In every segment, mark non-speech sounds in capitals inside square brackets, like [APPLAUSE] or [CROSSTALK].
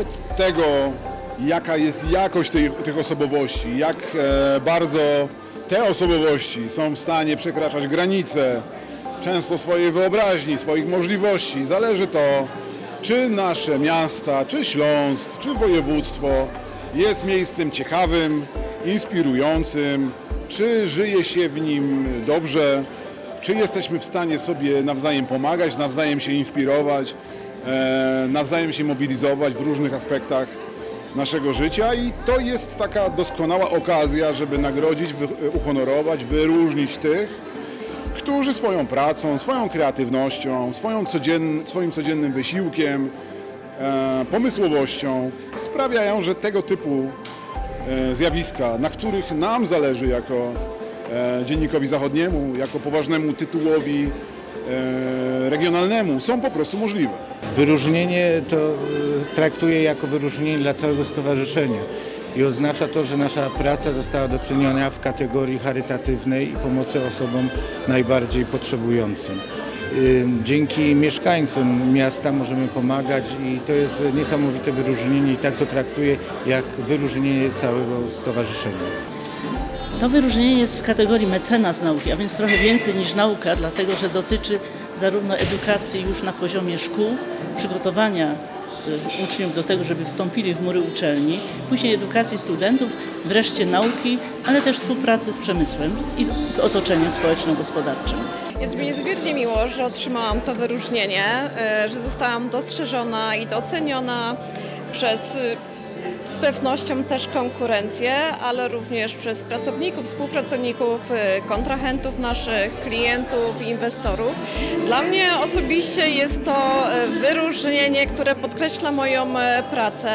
od tego, jaka jest jakość tej, tych osobowości, jak e, bardzo te osobowości są w stanie przekraczać granice, często swojej wyobraźni, swoich możliwości. Zależy to, czy nasze miasta, czy Śląsk, czy województwo jest miejscem ciekawym, inspirującym, czy żyje się w nim dobrze, czy jesteśmy w stanie sobie nawzajem pomagać, nawzajem się inspirować, nawzajem się mobilizować w różnych aspektach naszego życia i to jest taka doskonała okazja, żeby nagrodzić, wy, uhonorować, wyróżnić tych, którzy swoją pracą, swoją kreatywnością, swoją codzien, swoim codziennym wysiłkiem, e, pomysłowością sprawiają, że tego typu e, zjawiska, na których nam zależy jako e, dziennikowi zachodniemu, jako poważnemu tytułowi e, regionalnemu, są po prostu możliwe. Wyróżnienie to e, traktuję jako wyróżnienie dla całego stowarzyszenia i oznacza to, że nasza praca została doceniona w kategorii charytatywnej i pomocy osobom najbardziej potrzebującym. Y, Dzięki mieszkańcom miasta możemy pomagać i to jest niesamowite wyróżnienie i tak to traktuję jak wyróżnienie całego stowarzyszenia. To wyróżnienie jest w kategorii mecenas nauki, a więc trochę więcej niż nauka, dlatego że dotyczy zarówno edukacji już na poziomie szkół, przygotowania y, uczniów do tego, żeby wstąpili w mury uczelni, później edukacji studentów, wreszcie nauki, ale też współpracy z przemysłem i z otoczeniem społeczno-gospodarczym. Jest mi niezmiernie miło, że otrzymałam to wyróżnienie, e, że zostałam dostrzeżona i doceniona przez e, z pewnością też konkurencję, ale również przez pracowników, współpracowników, e, kontrahentów naszych, klientów, inwestorów. Dla mnie osobiście jest to e, wyróżnienie, które podkreśla moją e, pracę,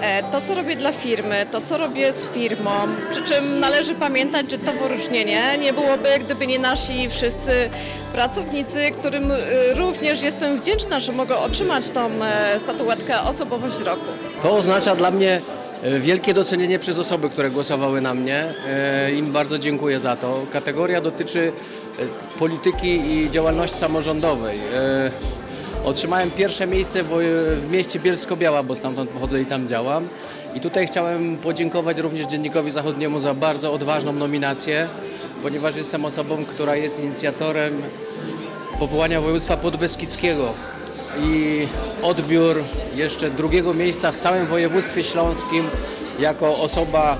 e, to co robię dla firmy, to co robię z firmą, przy czym należy pamiętać, że to wyróżnienie nie byłoby, gdyby nie nasi wszyscy pracownicy, którym również jestem wdzięczna, że mogę otrzymać tą e, statuetkę Osobowość Roku. To oznacza dla mnie e, wielkie docenienie przez osoby, które głosowały na mnie. E, Im bardzo dziękuję za to. Kategoria dotyczy e, polityki i działalności samorządowej. Otrzymałem pierwsze miejsce w mieście Bielsko-Biała, bo stamtąd pochodzę i tam działam. I tutaj chciałem podziękować również Dziennikowi Zachodniemu za bardzo odważną nominację, ponieważ jestem osobą, która jest inicjatorem powołania województwa podbeskidzkiego i odbiór jeszcze drugiego miejsca w całym województwie śląskim jako osoba,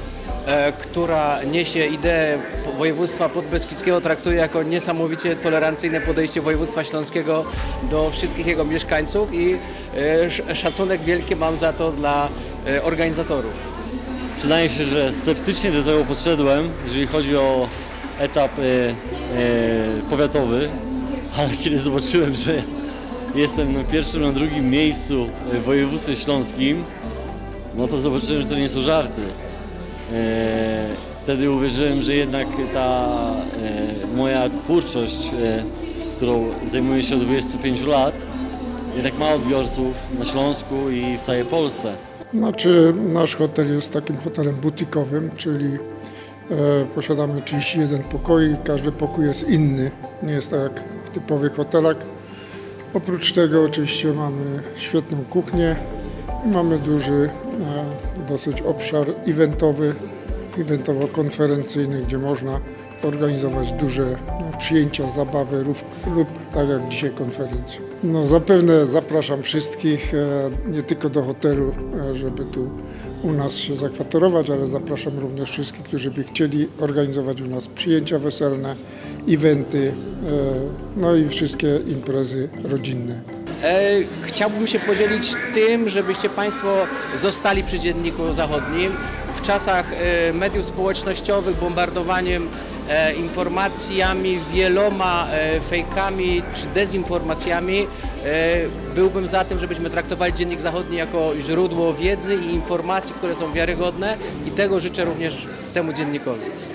e, która niesie ideę województwa podbeskidzkiego, traktuję jako niesamowicie tolerancyjne podejście województwa śląskiego do wszystkich jego mieszkańców i e, sz- szacunek wielki mam za to dla e, organizatorów. Przyznaję się, że sceptycznie do tego podszedłem, jeżeli chodzi o etap powiatowy, [LAUGHS] ale kiedy zobaczyłem, że jestem na pierwszym, na drugim miejscu w województwie śląskim, no to zobaczyłem, że to nie są żarty. E, wtedy uwierzyłem, że jednak ta e, moja twórczość, e, którą zajmuję się od 25 lat, jednak ma odbiorców na Śląsku i w całej Polsce. Znaczy, nasz hotel jest takim hotelem butikowym, czyli posiadamy 31 pokoi, każdy pokój jest inny, nie jest tak jak w typowych hotelach. Oprócz tego oczywiście mamy świetną kuchnię. I mamy duży e, dosyć obszar eventowy, eventowo-konferencyjny, gdzie można organizować duże no, przyjęcia, zabawy lub, tak jak dzisiaj konferencje. No, zapewne zapraszam wszystkich e, nie tylko do hotelu, e, żeby tu u nas się zakwaterować, ale zapraszam również wszystkich, którzy by chcieli organizować u nas przyjęcia weselne, eventy, e, no i wszystkie imprezy rodzinne. Chciałbym się podzielić tym, żebyście Państwo zostali przy Dzienniku Zachodnim. W czasach mediów społecznościowych, bombardowaniem informacjami, wieloma e, fejkami czy dezinformacjami, e, byłbym za tym, żebyśmy traktowali Dziennik Zachodni jako źródło wiedzy i informacji, które są wiarygodne i tego życzę również temu dziennikowi.